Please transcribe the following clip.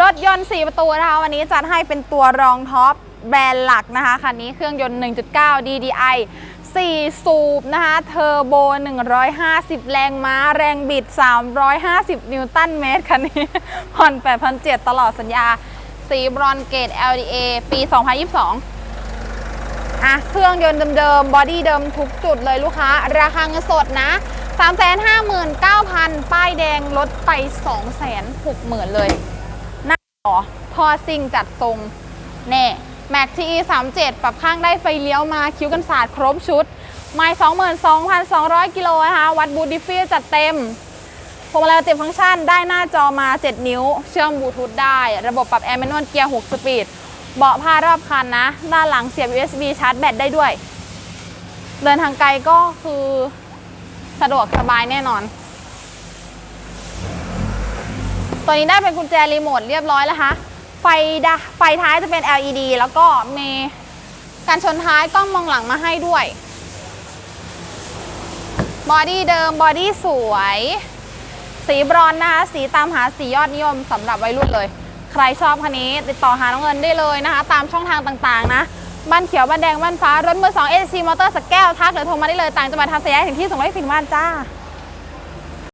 รถยนต์ 4 ประตูนะคะวันนี้จัดให้เป็นตัวรองท็อปแบรนด์หลักนะคะคันนี้เครื่องยนต์ 1.9 DDI 4 สูบนะคะเทอร์โบ 150 แรงม้า แรงบิด 350 นิวตันเมตรคันนี้ผ่อน8,700ตลอดสัญญา สีบรอนเกต LDA ปี 2022 อะ เครื่องยนต์เดิมๆ บอดี้เดิมทุกจุดเลยลูกค้า ราคาเงินสดนะ 359,000 ป้ายแดงลดไป 260,000 เลย หน้าหรอพอซิงจัดทรงเน่แม็กที37ปรับข้างได้ไฟเลี้ยวมาคิ้วกันศาสตร์ครบชุด ไม่22,200กิโลนะคะวัดบูดิฟิลจัดเต็มพวงมาลัยเจ็บฟังก์ชันได้หน้าจอมา 7 นิ้ว เชื่อมบลูทูธได้ ระบบปรับแอร์แมนนวลเกียร์ 6 สปีด เบาะผ้ารอบคันนะ ด้านหลังเสียบ USB ชาร์จแบตได้ด้วย เดินทางไกลก็คือสะดวกสบายแน่นอน ตัวนี้ได้เป็นกุญแจรีโมทเรียบร้อยแล้วคะไฟดะไฟท้ายจะเป็น LED แล้วก็มีการชนท้ายกล้องมองหลังมาให้ด้วยบอดี้เดิมบอดี้สวย สีบรอนนะคะ สีตามหาสียอดนิยมสำหรับวัยรุ่นเลย ใครชอบคันนี้ ติดต่อหาน้องเงินได้เลยนะคะ ตามช่องทางต่างๆนะบ้านเขียวบ้านแดงบ้านฟ้ารถมือ2 SC มอเตอร์สแก้วทักหรือโทรมาได้เลยต่างจังหวัดทำสยามถึงที่ส่งให้ถึงบ้านจ้า